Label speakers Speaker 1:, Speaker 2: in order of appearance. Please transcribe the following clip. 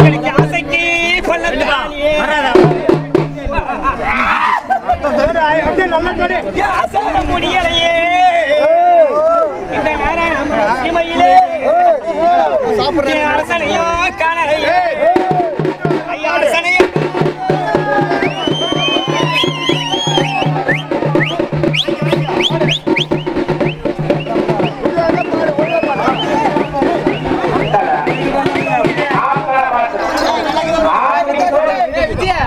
Speaker 1: எனக்கு ஆசைக்கு முடியலையே. இந்த நேரம் அரசனையோ விஜயா